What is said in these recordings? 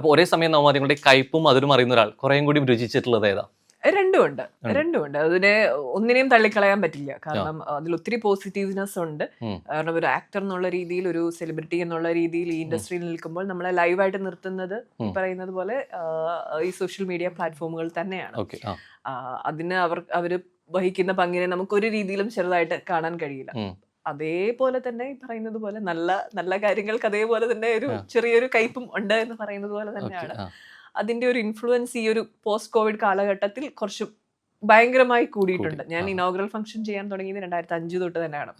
അപ്പൊ ഒരേ സമയം നവമാധ്യമങ്ങളുടെ കയ്പും അതിലും അറിയുന്ന ഒരാൾ കുറേയും കൂടി രുചിച്ചിട്ടുള്ളത് ഏതാ? രണ്ടുമുണ്ട്. രണ്ടും. ഉണ്ട് അതിനെ ഒന്നിനെയും തള്ളിക്കളയാൻ പറ്റില്ല. കാരണം അതിൽ ഒത്തിരി പോസിറ്റീവ്നെസ് ഉണ്ട്. കാരണം ഒരു ആക്ടർ എന്നുള്ള രീതിയിൽ ഒരു സെലിബ്രിറ്റി എന്നുള്ള രീതിയിൽ ഈ ഇൻഡസ്ട്രിയിൽ നിൽക്കുമ്പോൾ നമ്മളെ ലൈവായിട്ട് നിർത്തുന്നത് ഈ പറയുന്നത് പോലെ ഈ സോഷ്യൽ മീഡിയ പ്ലാറ്റ്ഫോമുകൾ തന്നെയാണ്. അതിന് അവർ അവർ വഹിക്കുന്ന പങ്കിനെ നമുക്ക് ഒരു രീതിയിലും ചെറുതായിട്ട് കാണാൻ കഴിയില്ല. അതേപോലെ തന്നെ പറയുന്നത് പോലെ നല്ല നല്ല കാര്യങ്ങൾക്ക് അതേപോലെ തന്നെ ഒരു ചെറിയൊരു കയ്പും ഉണ്ട് എന്ന് പറയുന്നത് പോലെ തന്നെയാണ്. അതിന്റെ ഒരു ഇൻഫ്ലുവൻസ് ഈ ഒരു പോസ്റ്റ് കോവിഡ് കാലഘട്ടത്തിൽ കുറച്ച് ഭയങ്കരമായി കൂടിയിട്ടുണ്ട്. ഞാൻ. ഇനോഗ്രൽ ഫംഗ്ഷൻ ചെയ്യാൻ തുടങ്ങിയത് രണ്ടായിരത്തി അഞ്ച് തൊട്ട് തന്നെയാണ്.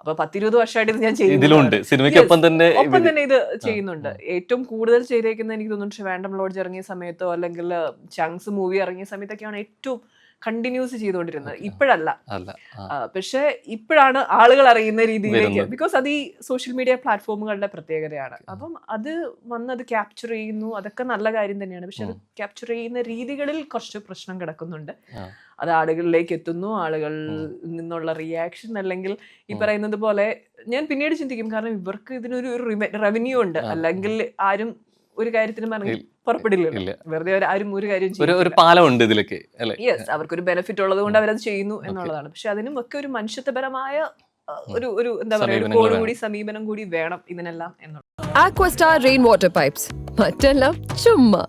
അപ്പൊ പത്തിരുപത് വർഷമായിട്ട് ഇത് ഞാൻ ചെയ്യുന്നുണ്ട്. സിനിമയ്ക്കൊപ്പം തന്നെ ഒപ്പം തന്നെ ഇത് ചെയ്യുന്നുണ്ട്. ഏറ്റവും കൂടുതൽ ചെയ്തേക്കുന്നത് എനിക്ക് തോന്നുന്നു വേണ്ടം ലോഡ്ജ് ഇറങ്ങിയ സമയത്തോ അല്ലെങ്കിൽ ചങ്സ് മൂവി ഇറങ്ങിയ സമയത്തൊക്കെയാണ് ഏറ്റവും കണ്ടിന്യൂസ് ചെയ്തുകൊണ്ടിരുന്നത്. ഇപ്പോഴല്ല. പക്ഷെ ഇപ്പോഴാണ് ആളുകൾ അറിയുന്ന രീതിയിലേക്ക് ബിക്കോസ് അത് ഈ സോഷ്യൽ മീഡിയ പ്ലാറ്റ്ഫോമുകളുടെ പ്രത്യേകതയാണ്. അപ്പം അത് വന്ന് അത് ക്യാപ്ചർ ചെയ്യുന്നു. അതൊക്കെ നല്ല കാര്യം തന്നെയാണ്. പക്ഷെ അത് ക്യാപ്ചർ ചെയ്യുന്ന രീതികളിൽ കുറച്ച് പ്രശ്നം കിടക്കുന്നുണ്ട്. അത് ആളുകളിലേക്ക് എത്തുന്നു. ആളുകളിൽ നിന്നുള്ള റിയാക്ഷൻ അല്ലെങ്കിൽ ഈ പറയുന്നത് പോലെ ഞാൻ പിന്നീട് ചിന്തിക്കും. കാരണം ഇവർക്ക് ഇതിനൊരു റവന്യൂ ഉണ്ട്. അല്ലെങ്കിൽ ആരും ഒരു കാര്യത്തിനും ഇറങ്ങി ഇല്ല. പുറപ്പെടില്ലല്ലോ വെറുതെ ഒരു- ആരും ഒരു കാര്യം ഒരു ഒരു ഇതിലൊക്കെ പാലം ഉണ്ട് ഇതിലൊക്കെ അല്ലെ? യെസ് അവർക്കൊരു ബെനിഫിറ്റ് ഉള്ളത് കൊണ്ട് അവരത് ചെയ്യുന്നു എന്നുള്ളതാണ്. പക്ഷെ അതിനും ഒക്കെ ഒരു മനുഷ്യത്വപരമായ ഒരു ഒരു എന്താ പറയുക. കൂടി സമീപനം കൂടി വേണം ഇതിനെല്ലാം എന്നുള്ളത്. ആക്വസ്റ്റാർ റെയിൻ വാട്ടർ പൈപ്സ് മറ്റെല്ലാം ചുമ്മാ.